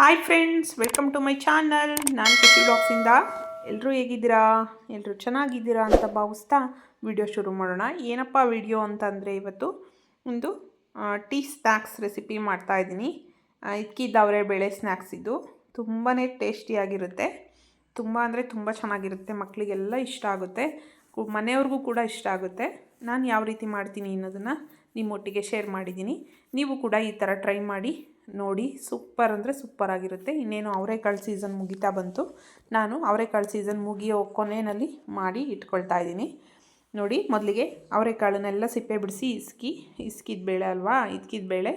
Hi friends welcome to my channel ನಾನು ಖುಷಿ ಬ್ಲಾಗ್ಸಿಂದ ಎಲ್ಲರೂ ಹೇಗಿದ್ದೀರಾ? ಎಲ್ಲರೂ ಚೆನ್ನಾಗಿದ್ದೀರಾ ಅಂತ ಭಾವಿಸ್ತಾ ವಿಡಿಯೋ ಶುರು ಮಾಡೋಣ. ಏನಪ್ಪ ವಿಡಿಯೋ ಅಂತಂದರೆ ಇವತ್ತು ಒಂದು ಟೀ ಸ್ನ್ಯಾಕ್ಸ್ ರೆಸಿಪಿ ಮಾಡ್ತಾಯಿದ್ದೀನಿ ಇದ್ಕಿದ್ದವರೆ ಬೇಳೆ ಸ್ನ್ಯಾಕ್ಸ್ ಇದು. ತುಂಬಾ ಟೇಸ್ಟಿಯಾಗಿರುತ್ತೆ ತುಂಬ ಅಂದರೆ ತುಂಬ ಚೆನ್ನಾಗಿರುತ್ತೆ. ಮಕ್ಕಳಿಗೆಲ್ಲ ಇಷ್ಟ ಆಗುತ್ತೆ. ಮನೆಯವ್ರಿಗೂ ಕೂಡ ಇಷ್ಟ ಆಗುತ್ತೆ. ನಾನು ಯಾವ ರೀತಿ ಮಾಡ್ತೀನಿ ಅನ್ನೋದನ್ನು ನಿಮ್ಮೊಟ್ಟಿಗೆ ಶೇರ್ ಮಾಡಿದ್ದೀನಿ. ನೀವು ಕೂಡ ಈ ಥರ ಟ್ರೈ ಮಾಡಿ. ನೋಡಿ ಸೂಪರ್ ಅಂದರೆ ಸೂಪರ್ ಆಗಿರುತ್ತೆ. ಇನ್ನೇನು ಅವರೆಕಾಳು ಸೀಸನ್ ಮುಗಿತಾ ಬಂತು, ನಾನು ಅವರೆಕಾಳು ಸೀಸನ್ ಮುಗಿಯೋ ಕೊನೆಯಲ್ಲಿ ಮಾಡಿ ಇಟ್ಕೊಳ್ತಾ ಇದ್ದೀನಿ. ನೋಡಿ, ಮೊದಲಿಗೆ ಅವರೆಕಾಳನ್ನೆಲ್ಲ ಸಿಪ್ಪೆ ಬಿಡಿಸಿ ಇಸ್ಕಿ, ಇಸ್ಕಿದ ಬೇಳೆ ಅಲ್ವಾ, ಇದ್ಕಿದ ಬೇಳೆ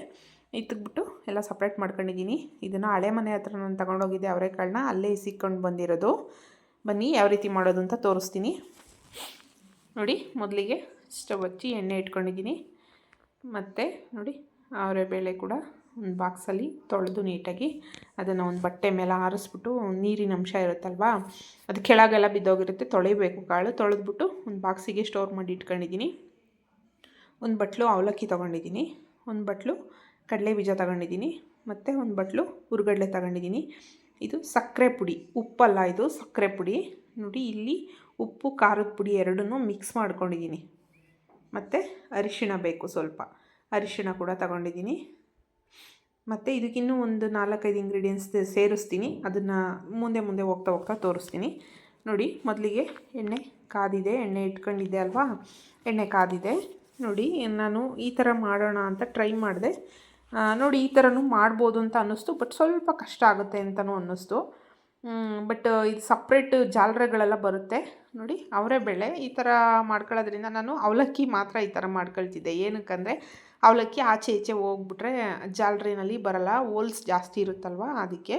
ಇತ್ತಕ್ಬಿಟ್ಟು ಎಲ್ಲ ಸಪ್ರೇಟ್ ಮಾಡ್ಕೊಂಡಿದ್ದೀನಿ. ಇದನ್ನು ಹಳೆ ಮನೆ ಹತ್ರ ನಾನು ತಗೊಂಡೋಗಿದ್ದೆ ಅವರೆಕಾಳನ್ನ, ಅಲ್ಲೇ ಇಸಿಕೊಂಡು ಬಂದಿರೋದು. ಬನ್ನಿ, ಯಾವ ರೀತಿ ಮಾಡೋದು ಅಂತ ತೋರಿಸ್ತೀನಿ. ನೋಡಿ, ಮೊದಲಿಗೆ ಸ್ಟವ್ ಹಚ್ಚಿ ಎಣ್ಣೆ ಇಟ್ಕೊಂಡಿದ್ದೀನಿ. ಮತ್ತು ನೋಡಿ ಅವರೆ ಬೇಳೆ ಕೂಡ ಒಂದು ಬಾಕ್ಸಲ್ಲಿ ತೊಳೆದು ನೀಟಾಗಿ ಅದನ್ನು ಒಂದು ಬಟ್ಟೆ ಮೇಲೆ ಆರಿಸ್ಬಿಟ್ಟು ನೀರಿನ ಅಂಶ ಇರುತ್ತಲ್ವಾ, ಅದು ಕೆಳಗೆಲ್ಲ ಬಿದ್ದೋಗಿರುತ್ತೆ, ತೊಳಿಬೇಕು ಕಾಳು. ತೊಳೆದ್ಬಿಟ್ಟು ಒಂದು ಬಾಕ್ಸಿಗೆ ಸ್ಟೋರ್ ಮಾಡಿ ಇಟ್ಕೊಂಡಿದ್ದೀನಿ. ಒಂದು ಬಟ್ಲು ಅವಲಕ್ಕಿ ತೊಗೊಂಡಿದ್ದೀನಿ, ಒಂದು ಬಟ್ಲು ಕಡಲೆ ಬೀಜ ತಗೊಂಡಿದ್ದೀನಿ, ಮತ್ತು ಒಂದು ಬಟ್ಲು ಹುರುಗಡಲೆ ತಗೊಂಡಿದ್ದೀನಿ. ಇದು ಸಕ್ಕರೆ ಪುಡಿ, ಉಪ್ಪಲ್ಲ ಇದು, ಸಕ್ಕರೆ ಪುಡಿ. ನೋಡಿ, ಇಲ್ಲಿ ಉಪ್ಪು, ಖಾರದ ಪುಡಿ ಎರಡನ್ನೂ ಮಿಕ್ಸ್ ಮಾಡ್ಕೊಂಡಿದ್ದೀನಿ. ಮತ್ತು ಅರಿಶಿಣ ಬೇಕು ಸ್ವಲ್ಪ. ಅರಿಶಿಣ ಕೂಡ ತಗೊಂಡಿದ್ದೀನಿ. ಮತ್ತು ಇದಕ್ಕಿನ್ನೂ ಒಂದು ನಾಲ್ಕೈದು ಇಂಗ್ರೀಡಿಯೆಂಟ್ಸ್ ಸೇರಿಸ್ತೀನಿ. ಅದನ್ನು ಮುಂದೆ ಮುಂದೆ ಹೋಗ್ತಾ ಹೋಗ್ತಾ ತೋರಿಸ್ತೀನಿ. ನೋಡಿ, ಮೊದಲಿಗೆ ಎಣ್ಣೆ ಕಾದಿದೆ. ಎಣ್ಣೆ ಇಟ್ಕೊಂಡಿದ್ದೆ ಅಲ್ವಾ? ಎಣ್ಣೆ ಕಾದಿದೆ. ನೋಡಿ, ನಾನು ಈ ಥರ ಮಾಡೋಣ ಅಂತ ಟ್ರೈ ಮಾಡಿದೆ. ನೋಡಿ, ಈ ಥರನೂ ಮಾಡ್ಬೋದು ಅಂತ ಅನ್ನಿಸ್ತು. ಬಟ್ ಸ್ವಲ್ಪ ಕಷ್ಟ ಆಗುತ್ತೆ ಅಂತಲೂ ಅನ್ನಿಸ್ತು. ಬಟ್ ಇದು ಸಪ್ರೇಟ್ ಜಾಲರೆಗಳೆಲ್ಲ ಬರುತ್ತೆ. ನೋಡಿ, ಅವರೇ ಬೆಳೆ. ಈ ಥರ ಮಾಡ್ಕೊಳ್ಳೋದ್ರಿಂದ ನಾನು ಅವಲಕ್ಕಿ ಮಾತ್ರ ಈ ಥರ ಮಾಡ್ಕೊಳ್ತಿದ್ದೆ. ಏನಕ್ಕಂದರೆ ಅವಲಕ್ಕಿ ಆಚೆ ಈಚೆ ಹೋಗ್ಬಿಟ್ರೆ ಜಾಲರಿನಲ್ಲಿ ಬರಲ್ಲ, ಹೋಲ್ಸ್ ಜಾಸ್ತಿ ಇರುತ್ತಲ್ವ ಅದಕ್ಕೆ.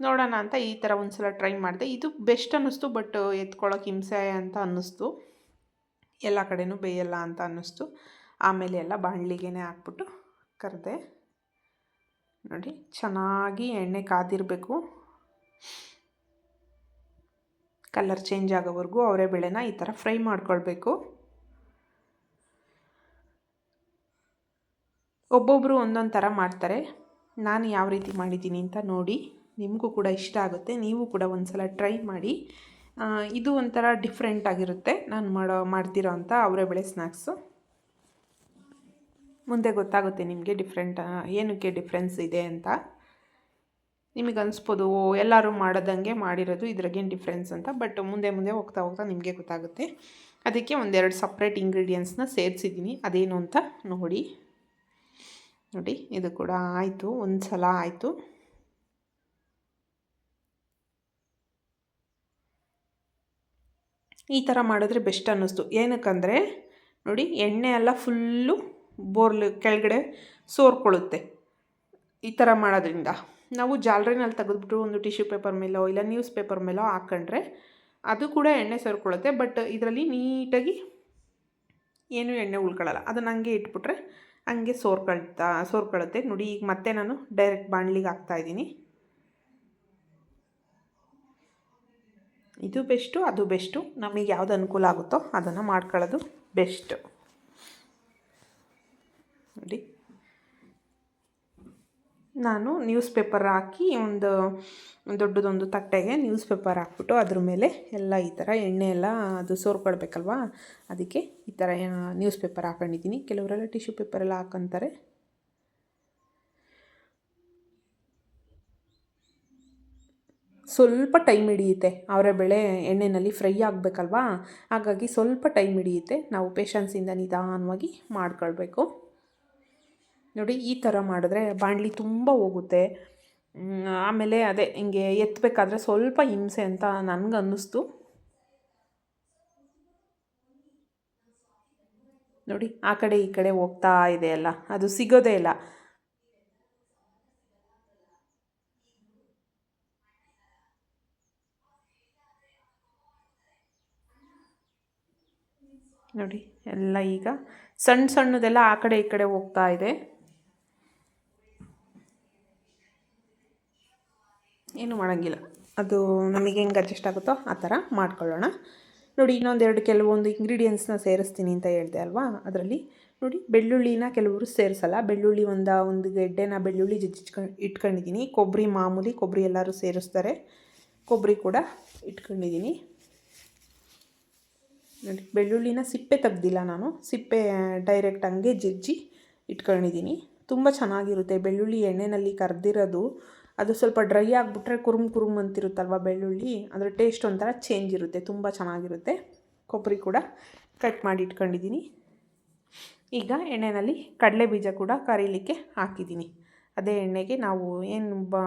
ನೋಡೋಣ ಅಂತ ಈ ಥರ ಒಂದು ಸಲ ಟ್ರೈ ಮಾಡಿದೆ. ಇದು ಬೆಸ್ಟ್ ಅನ್ನಿಸ್ತು, ಬಟ್ ಎತ್ಕೊಳ್ಳೋಕೆ ಹಿಂಸೆ ಅಂತ ಅನ್ನಿಸ್ತು. ಎಲ್ಲ ಕಡೆಯೂ ಬೇಯಲ್ಲ ಅಂತ ಅನ್ನಿಸ್ತು. ಆಮೇಲೆ ಎಲ್ಲ ಬಾಣಲಿಗೆ ಹಾಕ್ಬಿಟ್ಟು ಕರೆದೆ. ನೋಡಿ, ಚೆನ್ನಾಗಿ ಎಣ್ಣೆ ಕಾದಿರಬೇಕು. ಕಲರ್ ಚೇಂಜ್ ಆಗೋವರೆಗೂ ಅವರೇ ಬೆಳೆನ ಈ ಥರ ಫ್ರೈ ಮಾಡ್ಕೊಳ್ಬೇಕು. ಒಬ್ಬೊಬ್ಬರು ಒಂದೊಂದು ಥರ ಮಾಡ್ತಾರೆ. ನಾನು ಯಾವ ರೀತಿ ಮಾಡಿದ್ದೀನಿ ಅಂತ ನೋಡಿ. ನಿಮಗೂ ಕೂಡ ಇಷ್ಟ ಆಗುತ್ತೆ. ನೀವು ಕೂಡ ಒಂದು ಸಲ ಟ್ರೈ ಮಾಡಿ. ಇದು ಒಂಥರ ಡಿಫ್ರೆಂಟ್ ಆಗಿರುತ್ತೆ. ನಾನು ಮಾಡೋ, ಮಾಡ್ತಿರೋ ಅಂಥ ಅವರೇ ಬೆಳೆ ಸ್ನ್ಯಾಕ್ಸು ಮುಂದೆ ಗೊತ್ತಾಗುತ್ತೆ ನಿಮಗೆ ಡಿಫ್ರೆಂಟ್, ಏನಕ್ಕೆ ಡಿಫ್ರೆನ್ಸ್ ಇದೆ ಅಂತ. ನಿಮಗೆ ಅನಿಸ್ಬೋದು, ಓ, ಎಲ್ಲರೂ ಮಾಡೋದಂಗೆ ಮಾಡಿರೋದು, ಇದ್ರಾಗೇನು ಡಿಫ್ರೆನ್ಸ್ ಅಂತ. ಬಟ್ ಮುಂದೆ ಮುಂದೆ ಹೋಗ್ತಾ ಹೋಗ್ತಾ ನಿಮಗೆ ಗೊತ್ತಾಗುತ್ತೆ. ಅದಕ್ಕೆ ಒಂದೆರಡು ಸಪ್ರೇಟ್ ಇಂಗ್ರೀಡಿಯೆಂಟ್ಸ್ನ ಸೇರಿಸಿದ್ದೀನಿ. ಅದೇನು ಅಂತ ನೋಡಿ. ನೋಡಿ, ಇದು ಕೂಡ ಆಯಿತು ಒಂದು ಸಲ ಆಯಿತು. ಈ ಥರ ಮಾಡಿದ್ರೆ ಬೆಸ್ಟ್ ಅನ್ನಿಸ್ತು. ಏನಕ್ಕಂದರೆ, ನೋಡಿ, ಎಣ್ಣೆ ಎಲ್ಲ ಫುಲ್ಲು ಬೋರ್ಲ್ ಕೆಳಗಡೆ ಸೋರ್ಕೊಳ್ಳುತ್ತೆ ಈ ಥರ ಮಾಡೋದ್ರಿಂದ. ನಾವು ಜಾಲರಿನಲ್ಲಿ ತೆಗೆದುಬಿಟ್ಟು ಒಂದು ಟಿಶ್ಯೂ ಪೇಪರ್ ಮೇಲೋ ಇಲ್ಲ ನ್ಯೂಸ್ ಪೇಪರ್ ಮೇಲೋ ಹಾಕ್ಕೊಂಡ್ರೆ ಅದು ಕೂಡ ಎಣ್ಣೆ ಸೇರ್ಕೊಳ್ಳುತ್ತೆ, ಬಟ್ ಇದರಲ್ಲಿ ನೀಟಾಗಿ ಏನೂ ಎಣ್ಣೆ ಉಳ್ಕೊಳ್ಳಲ್ಲ. ಅದನ್ನು ಹಂಗೆ ಇಟ್ಬಿಟ್ರೆ ಹಂಗೆ ಸೋರ್ಕೊಳ್ತಾ ಸೋರ್ಕೊಳ್ಳುತ್ತೆ ನೋಡಿ, ಈಗ ಮತ್ತೆ ನಾನು ಡೈರೆಕ್ಟ್ ಬಾಣಲಿಗೆ ಹಾಕ್ತಾಯಿದ್ದೀನಿ ಇದು ಬೆಸ್ಟು ಅದು ಬೆಸ್ಟು ನಮಗೆ ಯಾವುದು ಅನುಕೂಲ ಆಗುತ್ತೋ ಅದನ್ನು ಮಾಡ್ಕೊಳ್ಳೋದು ಬೆಸ್ಟು ನೋಡಿ. ನಾನು ನ್ಯೂಸ್ ಪೇಪರ್ ಹಾಕಿ ಒಂದು ದೊಡ್ಡದೊಂದು ತಟ್ಟೆಗೆ ನ್ಯೂಸ್ ಪೇಪರ್ ಹಾಕ್ಬಿಟ್ಟು ಅದ್ರ ಮೇಲೆ ಎಲ್ಲ ಈ ಥರ ಎಣ್ಣೆ ಎಲ್ಲ ಅದು ಸೋರ್ಕೊಳ್ಬೇಕಲ್ವಾ? ಅದಕ್ಕೆ ಈ ಥರ ನ್ಯೂಸ್ ಪೇಪರ್ ಹಾಕೊಂಡಿದ್ದೀನಿ. ಕೆಲವರೆಲ್ಲ ಟಿಶ್ಯೂ ಪೇಪರ್ ಎಲ್ಲ ಹಾಕೊಂತಾರೆ. ಸ್ವಲ್ಪ ಟೈಮ್ ಹಿಡಿಯುತ್ತೆ. ಅವರ ಬೆಳೆ ಎಣ್ಣೆಯಲ್ಲಿ ಫ್ರೈ ಆಗಬೇಕಲ್ವಾ? ಹಾಗಾಗಿ ಸ್ವಲ್ಪ ಟೈಮ್ ಹಿಡಿಯುತ್ತೆ. ನಾವು ಪೇಷನ್ಸಿಂದ ನಿಧಾನವಾಗಿ ಮಾಡ್ಕೊಳ್ಬೇಕು. ನೋಡಿ ಈ ಥರ ಮಾಡಿದ್ರೆ ಬಾಣಲಿ ತುಂಬ ಹೋಗುತ್ತೆ. ಆಮೇಲೆ ಅದೇ ಹಿಂಗೆ ಎತ್ತಬೇಕಾದ್ರೆ ಸ್ವಲ್ಪ ಹಿಂಸೆ ಅಂತ ನನಗೆ ಅನ್ನಿಸ್ತು. ನೋಡಿ ಆ ಕಡೆ ಈ ಕಡೆ ಹೋಗ್ತಾ ಇದೆ ಅಲ್ಲ, ಅದು ಸಿಗೋದೇ ಇಲ್ಲ. ನೋಡಿ, ಎಲ್ಲ ಈಗ ಸಣ್ಣ ಸಣ್ಣದೆಲ್ಲ ಆ ಕಡೆ ಈ ಕಡೆ ಹೋಗ್ತಾ ಇದೆ. ಏನು ಮಾಡೋಂಗಿಲ್ಲ. ಅದು ನಮಗೆ ಹೆಂಗೆ ಅಡ್ಜಸ್ಟ್ ಆಗುತ್ತೋ ಆ ಥರ ಮಾಡ್ಕೊಳ್ಳೋಣ. ನೋಡಿ, ಇನ್ನೊಂದೆರಡು ಕೆಲವೊಂದು ಇಂಗ್ರೀಡಿಯೆಂಟ್ಸ್ನ ಸೇರಿಸ್ತೀನಿ ಅಂತ ಹೇಳಿದೆ ಅಲ್ವಾ? ಅದರಲ್ಲಿ ನೋಡಿ, ಬೆಳ್ಳುಳ್ಳಿನ ಕೆಲವರು ಸೇರಿಸಲ್ಲ. ಬೆಳ್ಳುಳ್ಳಿ ಒಂದು ಒಂದು ಗೆಡ್ಡೆನ ಬೆಳ್ಳುಳ್ಳಿ ಜಜ್ಜಿಚ್ಕೊಂಡು ಇಟ್ಕೊಂಡಿದ್ದೀನಿ ಕೊಬ್ಬರಿ ಮಾಮೂಲಿ ಕೊಬ್ಬರಿ ಎಲ್ಲರೂ ಸೇರಿಸ್ತಾರೆ. ಕೊಬ್ಬರಿ ಕೂಡ ಇಟ್ಕೊಂಡಿದ್ದೀನಿ ನೋಡಿ, ಬೆಳ್ಳುಳ್ಳಿನ ಸಿಪ್ಪೆ ತೆಗ್ದಿಲ್ಲ ನಾನು. ಸಿಪ್ಪೆ ಡೈರೆಕ್ಟ್ ಹಂಗೆ ಜಜ್ಜಿ ಇಟ್ಕೊಂಡಿದ್ದೀನಿ ತುಂಬ ಚೆನ್ನಾಗಿರುತ್ತೆ. ಬೆಳ್ಳುಳ್ಳಿ ಎಣ್ಣೆಯಲ್ಲಿ ಕರೆದಿರೋದು ಅದು ಸ್ವಲ್ಪ ಡ್ರೈ ಆಗಿಬಿಟ್ರೆ ಕುರುಮ್ ಕುರುಮ್ ಅಂತಿರುತ್ತಲ್ವ ಬೆಳ್ಳುಳ್ಳಿ? ಅದರ ಟೇಸ್ಟ್ ಒಂಥರ ಚೇಂಜ್ ಇರುತ್ತೆ, ತುಂಬ ಚೆನ್ನಾಗಿರುತ್ತೆ. ಕೊಬ್ಬರಿ ಕೂಡ ಕಟ್ ಮಾಡಿ ಇಟ್ಕೊಂಡಿದ್ದೀನಿ. ಈಗ ಎಣ್ಣೆಯಲ್ಲಿ ಕಡಲೆ ಬೀಜ ಕೂಡ ಕರೀಲಿಕ್ಕೆ ಹಾಕಿದ್ದೀನಿ. ಅದೇ ಎಣ್ಣೆಗೆ ನಾವು ಏನು ಬಾ,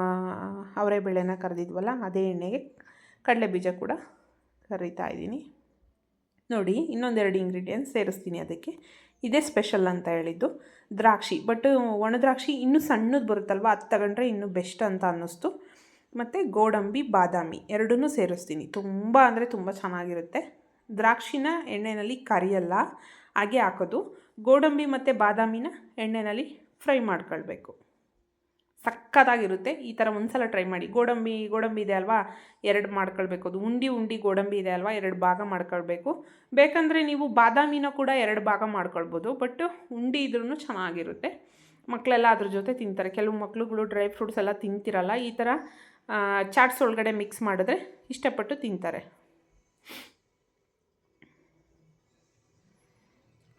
ಅವರೆ ಬೇಳೆನ ಕರೆದಿದ್ವಲ್ಲ, ಅದೇ ಎಣ್ಣೆಗೆ ಕಡಲೆ ಬೀಜ ಕೂಡ ಕರೀತಾ ಇದ್ದೀನಿ. ನೋಡಿ, ಇನ್ನೊಂದೆರಡು ಇಂಗ್ರೀಡಿಯೆಂಟ್ಸ್ ಸೇರಿಸ್ತೀನಿ ಅದಕ್ಕೆ. ಇದೇ ಸ್ಪೆಷಲ್ ಅಂತ ಹೇಳಿದ್ದು. ದ್ರಾಕ್ಷಿ. ಬಟ್ ಒಣ ದ್ರಾಕ್ಷಿ ಇನ್ನೂ ಸಣ್ಣದು ಬರುತ್ತಲ್ವ? ಅದು ತಗೊಂಡ್ರೆ ಇನ್ನೂ ಬೆಸ್ಟ್ ಅಂತ ಅನ್ನಿಸ್ತು. ಮತ್ತು ಗೋಡಂಬಿ, ಬಾದಾಮಿ ಎರಡನ್ನೂ ಸೇರಿಸ್ತೀನಿ. ತುಂಬ ಅಂದರೆ ತುಂಬ ಚೆನ್ನಾಗಿರುತ್ತೆ. ದ್ರಾಕ್ಷಿನ ಎಣ್ಣೆಯಲ್ಲಿ ಕರಿಯಲ್ಲ, ಹಾಗೆ ಹಾಕೋದು. ಗೋಡಂಬಿ ಮತ್ತು ಬಾದಾಮಿನ ಎಣ್ಣೆಯಲ್ಲಿ ಫ್ರೈ ಮಾಡ್ಕೊಳ್ಬೇಕು. ಸಕ್ಕತ್ತಾಗಿರುತ್ತೆ. ಈ ಥರ ಒಂದು ಸಲ ಟ್ರೈ ಮಾಡಿ. ಗೋಡಂಬಿ ಗೋಡಂಬಿ ಇದೆ ಅಲ್ವಾ? ಎರಡು ಮಾಡ್ಕೊಳ್ಬೇಕು. ಅದು ಉಂಡಿ ಉಂಡಿ ಗೋಡಂಬಿ ಇದೆ ಅಲ್ವಾ? ಎರಡು ಭಾಗ ಮಾಡ್ಕೊಳ್ಬೇಕು. ಬೇಕಂದರೆ ನೀವು ಬಾದಾಮಿನ ಕೂಡ ಎರಡು ಭಾಗ ಮಾಡ್ಕೊಳ್ಬೋದು. ಬಟ್ ಉಂಡಿ ಇದ್ರೂ ಚೆನ್ನಾಗಿರುತ್ತೆ. ಮಕ್ಕಳೆಲ್ಲ ಅದ್ರ ಜೊತೆ ತಿಂತಾರೆ. ಕೆಲವು ಮಕ್ಳುಗಳು ಡ್ರೈ ಫ್ರೂಟ್ಸ್ ಎಲ್ಲ ತಿಂತಿರಲ್ಲ, ಈ ಥರ ಚಾಟ್ಸ್ ಒಳಗಡೆ ಮಿಕ್ಸ್ ಮಾಡಿದ್ರೆ ಇಷ್ಟಪಟ್ಟು ತಿಂತಾರೆ.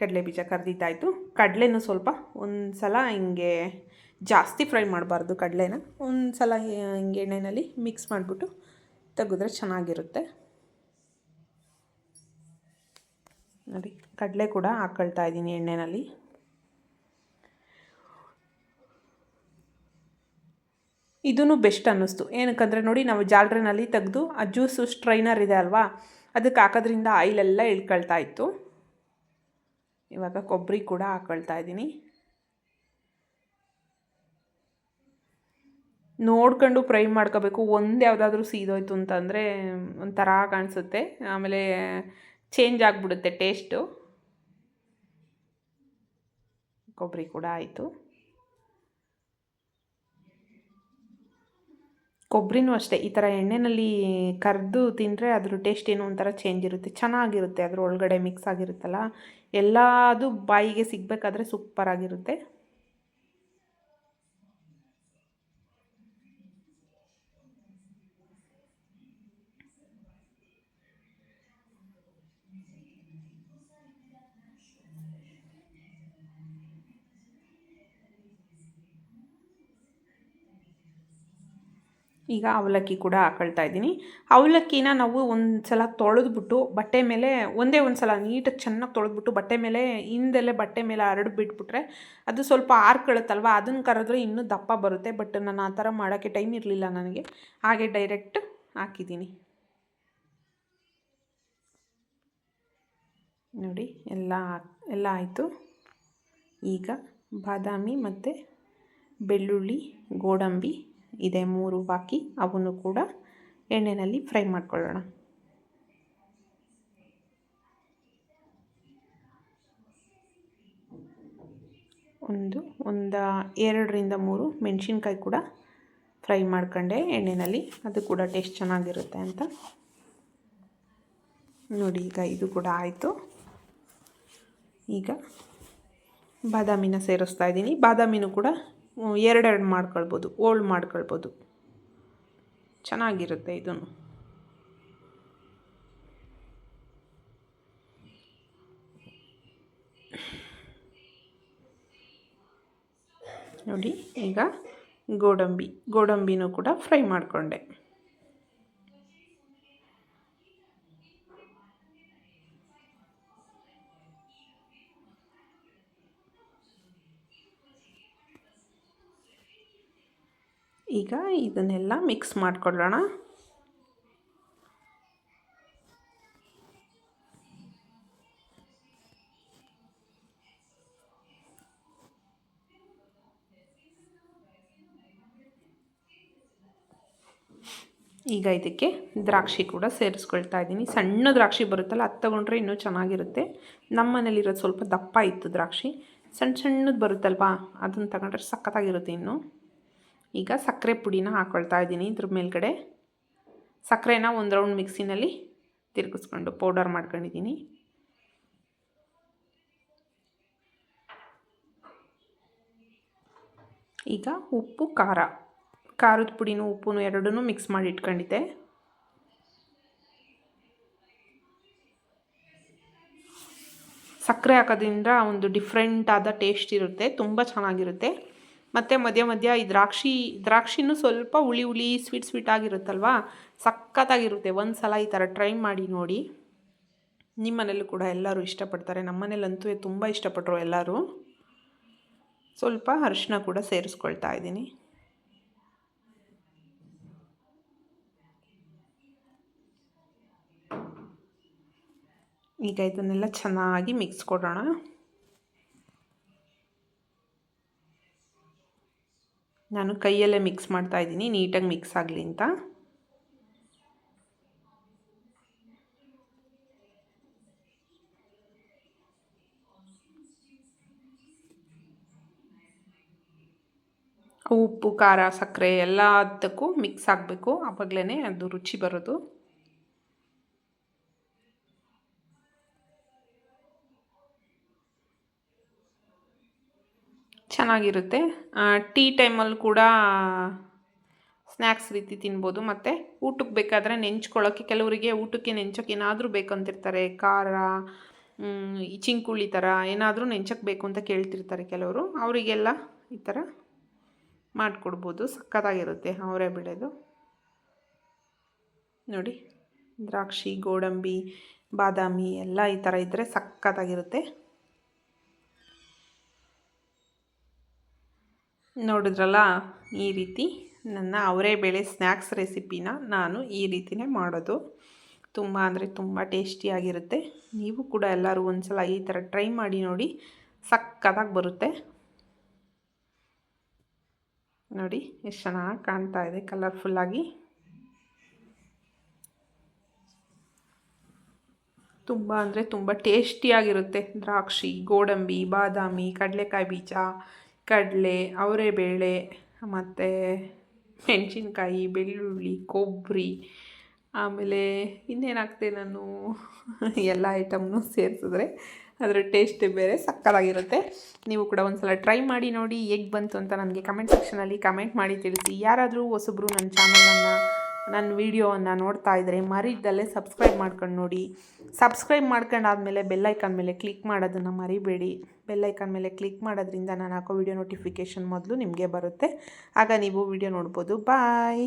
ಕಡಲೆ ಬೀಜ ಕರೆದಿದ್ದಾಯಿತು. ಕಡಲೆನೂ ಸ್ವಲ್ಪ ಒಂದು ಸಲ ಹಿಂಗೆ ಜಾಸ್ತಿ ಫ್ರೈ ಮಾಡಬಾರ್ದು ಕಡಲೆನ. ಒಂದು ಸಲ ಹಿಂಗೆ ಎಣ್ಣೆಯಲ್ಲಿ ಮಿಕ್ಸ್ ಮಾಡಿಬಿಟ್ಟು ತೆಗೆದ್ರೆ ಚೆನ್ನಾಗಿರುತ್ತೆ. ನೋಡಿ, ಕಡಲೆ ಕೂಡ ಹಾಕ್ಕೊಳ್ತಾ ಇದ್ದೀನಿ ಎಣ್ಣೆಯಲ್ಲಿ ಇದೂ ಬೆಸ್ಟ್ ಅನ್ನಿಸ್ತು. ಏನಕ್ಕಂದರೆ ನೋಡಿ, ನಾವು ಜಾಲ್ರಿನಲ್ಲಿ ತೆಗೆದು, ಆ ಜ್ಯೂಸು ಸ್ಟ್ರೈನರ್ ಇದೆ ಅಲ್ವಾ, ಅದಕ್ಕೆ ಹಾಕೋದ್ರಿಂದ ಆಯಿಲೆಲ್ಲ ಇಳ್ಕೊಳ್ತಾ ಇತ್ತು. ಇವಾಗ ಕೊಬ್ಬರಿ ಕೂಡ ಹಾಕ್ಕೊಳ್ತಾ ಇದ್ದೀನಿ. ನೋಡ್ಕೊಂಡು ಫ್ರೈ ಮಾಡ್ಕೋಬೇಕು, ಒಂದು ಯಾವುದಾದ್ರೂ ಸೀದೋಯ್ತು ಅಂತಂದರೆ ಒಂಥರ ಕಾಣಿಸುತ್ತೆ. ಆಮೇಲೆ ಚೇಂಜ್ ಆಗಿಬಿಡುತ್ತೆ ಟೇಸ್ಟು ಕೊಬ್ಬರಿ ಕೂಡ ಆಯಿತು. ಕೊಬ್ಬರಿನೂ ಅಷ್ಟೇ, ಈ ಥರ ಎಣ್ಣೆಯಲ್ಲಿ ಕರೆದು ತಿಂದರೆ ಅದ್ರ ಟೇಸ್ಟ್ ಏನೋ ಒಂಥರ ಚೇಂಜ್ ಇರುತ್ತೆ, ಚೆನ್ನಾಗಿರುತ್ತೆ ಅದ್ರ ಒಳಗಡೆ ಮಿಕ್ಸ್ ಆಗಿರುತ್ತಲ್ಲ, ಎಲ್ಲದು ಬಾಯಿಗೆ ಸಿಗಬೇಕಾದ್ರೆ ಸೂಪರಾಗಿರುತ್ತೆ ಈಗ ಅವಲಕ್ಕಿ ಕೂಡ ಹಾಕೊಳ್ತಾ ಇದ್ದೀನಿ. ಅವಲಕ್ಕಿನ ನಾವು ಒಂದು ಸಲ ತೊಳೆದ್ಬಿಟ್ಟು ಬಟ್ಟೆ ಮೇಲೆ ಒಂದೇ ಒಂದು ಸಲ ನೀಟಾಗಿ ಚೆನ್ನಾಗಿ ತೊಳೆದ್ಬಿಟ್ಟು ಬಟ್ಟೆ ಮೇಲೆ ಹಿಂದೆಲ್ಲೇ ಬಟ್ಟೆ ಮೇಲೆ ಹರಡು ಬಿಟ್ಬಿಟ್ರೆ ಅದು ಸ್ವಲ್ಪ ಆರ್ಕೊಳುತ್ತಲ್ವ ಅದನ್ನು ಕರೆದ್ರೆ ಇನ್ನೂ ದಪ್ಪ ಬರುತ್ತೆ. ಬಟ್ ನಾನು ಆ ಥರ ಮಾಡೋಕ್ಕೆ ಟೈಮ್ ಇರಲಿಲ್ಲ ನನಗೆ. ಹಾಗೆ ಡೈರೆಕ್ಟ್ ಹಾಕಿದ್ದೀನಿ. ನೋಡಿ, ಎಲ್ಲ ಎಲ್ಲ ಆಯಿತು. ಈಗ ಬಾದಾಮಿ ಮತ್ತು ಬೆಳ್ಳುಳ್ಳಿ, ಗೋಡಂಬಿ ಇದೆ ಮೂರು ಬಾಕಿ ಅವನ್ನು ಕೂಡ ಎಣ್ಣೆಯಲ್ಲಿ ಫ್ರೈ ಮಾಡ್ಕೊಳ್ಳೋಣ. ಒಂದು ಒಂದು, ಎರಡರಿಂದ ಮೂರು ಮೆಣಸಿನ್ಕಾಯಿ ಕೂಡ ಫ್ರೈ ಮಾಡ್ಕೊಂಡೆ ಎಣ್ಣೆಯಲ್ಲಿ ಅದು ಕೂಡ ಟೇಸ್ಟ್ ಚೆನ್ನಾಗಿರುತ್ತೆ ಅಂತ. ನೋಡಿ, ಈಗ ಇದು ಕೂಡ ಆಯಿತು. ಈಗ ಬಾದಾಮಿನ ಸೇರಿಸ್ತಾ ಇದ್ದೀನಿ. ಬಾದಾಮಿನೂ ಕೂಡ ಎರಡೆರಡು ಮಾಡ್ಕೊಳ್ಬೋದು ಓಲ್ಡ್ ಮಾಡ್ಕೊಳ್ಬೋದು. ಚೆನ್ನಾಗಿರುತ್ತೆ ಇದನ್ನು ನೋಡಿ ಈಗ ಗೋಡಂಬಿ ಗೋಡಂಬಿನೂ ಕೂಡ ಫ್ರೈ ಮಾಡಿಕೊಂಡೆ. ಈಗ ಇದನ್ನೆಲ್ಲ ಮಿಕ್ಸ್ ಮಾಡ್ಕೊಳ್ಳೋಣ. ಈಗ ಇದಕ್ಕೆ ದ್ರಾಕ್ಷಿ ಕೂಡ ಸೇರಿಸ್ಕೊಳ್ತಾ ಇದ್ದೀನಿ. ಸಣ್ಣ ದ್ರಾಕ್ಷಿ ಬರುತ್ತಲ್ಲ, ಅದು ತೊಗೊಂಡ್ರೆ ಇನ್ನೂ ಚೆನ್ನಾಗಿರುತ್ತೆ. ನಮ್ಮ ಮನೇಲಿರೋದು ಸ್ವಲ್ಪ ದಪ್ಪ ಇತ್ತು ದ್ರಾಕ್ಷಿ. ಸಣ್ಣ ಸಣ್ಣದು ಬರುತ್ತಲ್ವಾ, ಅದನ್ನು ತಗೊಂಡ್ರೆ ಸಖತ್ತಾಗಿರುತ್ತೆ ಇನ್ನು. ಈಗ ಸಕ್ಕರೆ ಪುಡಿನ ಹಾಕ್ಕೊಳ್ತಾ ಇದ್ದೀನಿ ಇದ್ರ ಮೇಲ್ಗಡೆ. ಸಕ್ಕರೆನ ಒಂದು ರೌಂಡ್ ಮಿಕ್ಸಿನಲ್ಲಿ ತಿರುಗಿಸ್ಕೊಂಡು ಪೌಡರ್ ಮಾಡ್ಕೊಂಡಿದ್ದೀನಿ. ಈಗ ಉಪ್ಪು, ಖಾರ. ಖಾರದ ಪುಡಿನೂ ಉಪ್ಪು ಎರಡನ್ನೂ ಮಿಕ್ಸ್ ಮಾಡಿ ಇಟ್ಕೊಂಡಿದ್ದೆ. ಸಕ್ಕರೆ ಹಾಕೋದ್ರಿಂದ ಒಂದು ಡಿಫ್ರೆಂಟಾದ ಟೇಸ್ಟ್ ಇರುತ್ತೆ, ತುಂಬ ಚೆನ್ನಾಗಿರುತ್ತೆ. ಮತ್ತು ಮಧ್ಯ ಮಧ್ಯ ಈ ದ್ರಾಕ್ಷಿ, ದ್ರಾಕ್ಷಿನೂ ಸ್ವಲ್ಪ ಹುಳಿ ಹುಳಿ ಸ್ವೀಟ್ ಸ್ವೀಟ್ ಆಗಿರುತ್ತಲ್ವ? ಸಖತ್ತಾಗಿರುತ್ತೆ. ಒಂದು ಸಲ ಈ ಥರ ಟ್ರೈ ಮಾಡಿ ನೋಡಿ. ನಿಮ್ಮ ಕೂಡ ಎಲ್ಲರೂ ಇಷ್ಟಪಡ್ತಾರೆ. ನಮ್ಮ ಮನೇಲಂತೂ ತುಂಬ ಇಷ್ಟಪಟ್ಟರು ಎಲ್ಲರೂ. ಸ್ವಲ್ಪ ಅರಿಶಿನ ಕೂಡ ಸೇರಿಸ್ಕೊಳ್ತಾ ಇದ್ದೀನಿ. ಈಗ ಇದನ್ನೆಲ್ಲ ಚೆನ್ನಾಗಿ ಮಿಕ್ಸ್ ಕೊಡೋಣ. ನಾನು ಕೈಯಲ್ಲೇ ಮಿಕ್ಸ್ ಮಾಡ್ತಾ ಇದ್ದೀನಿ, ನೀಟಾಗಿ ಮಿಕ್ಸ್ ಆಗಲಿ ಅಂತ. ಉಪ್ಪು, ಖಾರ, ಸಕ್ಕರೆ ಎಲ್ಲದಕ್ಕೂ ಮಿಕ್ಸ್ ಆಗಬೇಕು ಆವಾಗಲೇ ಅದು ರುಚಿ ಬರೋದು. ಚೆನ್ನಾಗಿರುತ್ತೆ. ಟೀ ಟೈಮಲ್ಲಿ ಕೂಡ ಸ್ನ್ಯಾಕ್ಸ್ ರೀತಿ ತಿನ್ಬೋದು. ಮತ್ತು ಊಟಕ್ಕೆ ಬೇಕಾದರೆ ನೆಂಚ್ಕೊಳ್ಳೋಕ್ಕೆ ಕೆಲವರಿಗೆ ಊಟಕ್ಕೆ ನೆಂಚೋಕ್ಕೆ ಏನಾದರೂ ಬೇಕು ಅಂತಿರ್ತಾರೆ ಖಾರ ಈ ಚಿಂಕುಳಿ ಥರ ಏನಾದರೂ ನೆಂಚಕ್ಕೆ ಬೇಕು ಅಂತ ಕೇಳ್ತಿರ್ತಾರೆ ಕೆಲವರು. ಅವರಿಗೆಲ್ಲ ಈ ಥರ ಮಾಡಿಕೊಡ್ಬೋದು. ಸಕ್ಕತ್ತಾಗಿರುತ್ತೆ ಅವರೇ ಬಿಡೋದು ನೋಡಿ, ದ್ರಾಕ್ಷಿ, ಗೋಡಂಬಿ, ಬಾದಾಮಿ ಎಲ್ಲ ಈ ಥರ ಇದ್ದರೆ ಸಕ್ಕತ್ತಾಗಿರುತ್ತೆ. ನೋಡಿದ್ರಲ್ಲ, ಈ ರೀತಿ ನನ್ನ ಅವರೇ ಬೇಳೆ ಸ್ನ್ಯಾಕ್ಸ್ ರೆಸಿಪಿನ ನಾನು ಈ ರೀತಿಯೇ ಮಾಡೋದು. ತುಂಬ ಅಂದರೆ ತುಂಬ ಟೇಸ್ಟಿಯಾಗಿರುತ್ತೆ ನೀವು ಕೂಡ ಎಲ್ಲರೂ ಒಂದು ಸಲ ಈ ಥರ ಟ್ರೈ ಮಾಡಿ ನೋಡಿ, ಸಕ್ಕತ್ತಾಗಿ ಬರುತ್ತೆ. ನೋಡಿ, ಎಷ್ಟು ಚೆನ್ನಾಗಿ ಕಾಣ್ತಾ ಇದೆ ಕಲರ್ಫುಲ್ಲಾಗಿ ತುಂಬ ಅಂದರೆ ತುಂಬ ಟೇಸ್ಟಿಯಾಗಿರುತ್ತೆ ದ್ರಾಕ್ಷಿ, ಗೋಡಂಬಿ, ಬಾದಾಮಿ, ಕಡಲೆಕಾಯಿ ಬೀಜ ಕಡಲೆ, ಅವರೆಬೇಳೆ, ಮತ್ತು ಮೆಣಸಿನ್ಕಾಯಿ, ಬೆಳ್ಳುಳ್ಳಿ, ಕೊಬ್ಬರಿ, ಆಮೇಲೆ ಇನ್ನೇನಾಗ್ತೆ ನಾನು ಎಲ್ಲ ಐಟಮ್ನು ಸೇರಿಸಿದ್ರೆ ಅದರ ಟೇಸ್ಟ್ ಬೇರೆ ಸಕ್ಕತ್ತಾಗಿರುತ್ತೆ. ನೀವು ಕೂಡ ಒಂದು ಸಲ ಟ್ರೈ ಮಾಡಿ ನೋಡಿ ಹೇಗೆ ಬಂತು ಅಂತ ನನಗೆ ಕಮೆಂಟ್ ಸೆಕ್ಷನಲ್ಲಿ ಕಮೆಂಟ್ ಮಾಡಿ ತಿಳಿಸಿ. ಯಾರಾದರೂ ಹೊಸಬ್ರು ನನ್ನ ಚಾನಲನ್ನು ನನ್ನ ವೀಡಿಯೋವನ್ನು ನೋಡ್ತಾ ಇದ್ದರೆ ಮರೀದಲ್ಲೇ ಸಬ್ಸ್ಕ್ರೈಬ್ ಮಾಡ್ಕೊಂಡು ನೋಡಿ. ಸಬ್ಸ್ಕ್ರೈಬ್ ಮಾಡ್ಕೊಂಡಾದಮೇಲೆ ಬೆಲ್ಲೈಕನ್ ಮೇಲೆ ಕ್ಲಿಕ್ ಮಾಡೋದನ್ನು ಮರಿಬೇಡಿ. ಬೆಲ್ಲೈಕನ್ ಮೇಲೆ ಕ್ಲಿಕ್ ಮಾಡೋದ್ರಿಂದ ನಾನು ಹಾಕೋ ವೀಡಿಯೋ ನೋಟಿಫಿಕೇಷನ್ ಮೊದಲು ನಿಮಗೆ ಬರುತ್ತೆ. ಆಗ ನೀವು ವಿಡಿಯೋ ನೋಡ್ಬೋದು. ಬಾಯ್.